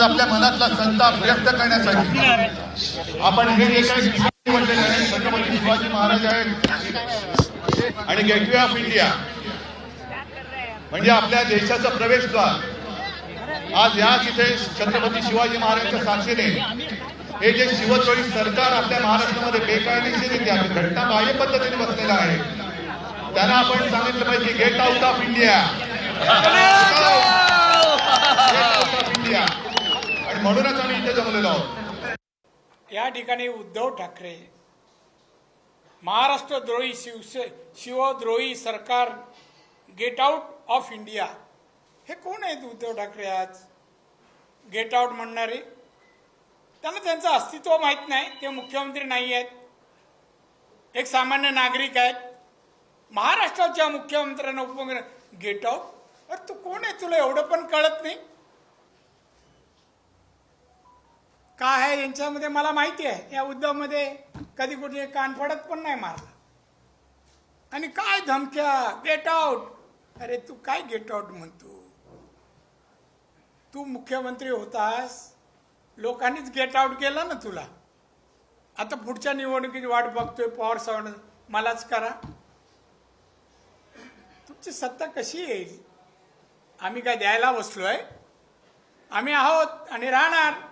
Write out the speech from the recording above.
आपल्या मनातला संताप व्यक्त करण्यासाठी. आपण हे जे काही छत्रपती शिवाजी महाराज आहेत आणि गेटवे ऑफ इंडिया म्हणजे आपल्या देशाचं प्रवेशद्वार. आज या तिथे छत्रपती शिवाजी महाराजांच्या साक्षीने हे जे शिवचोळी सरकार आपल्या महाराष्ट्रामध्ये बेकायदेशीरित्या म्हणजे घटना बाह्य पद्धतीने बसलेलं आहे त्यांना आपण सांगितलं पाहिजे गेट आउट ऑफ इंडिया आणि म्हणूनच आम्ही इथे जमलेलो आहोत. या ठिकाणी उद्धव ठाकरे महाराष्ट्रद्रोही शिवसे शिवद्रोही सरकार गेट आउट ऑफ इंडिया हे कोण आहेत उद्धव ठाकरे आज? गेट आउट म्हणणारे? त्यांना त्यांचं अस्तित्व माहीत नाही ते मुख्यमंत्री नाही आहेत. एक सामान्य नागरिक आहेत. महाराष्ट्राच्या मुख्यमंत्र्यांना उपमुख्य गेट आउट अरे तू कोण आहे? तुला एवढं पण कळत नाही? काय आहे यांच्यामध्ये मला माहिती आहे. या उद्धवमध्ये कधी कुठे कान पडत पण नाही मारलं. आणि काय धमक्या? गेट आउट अरे तू काय गेट आउट म्हणतो? तू मुख्यमंत्री होतास. लोकांनीच गेट आउट केलं ना तुला. आता पुढच्या निवडणुकीची वाट बघतोय पॉवर सावंत मलाच करा. तुमची सत्ता कशी येईल? आम्ही काय द्यायला बसलोय? आम्ही आहोत आणि राहणार.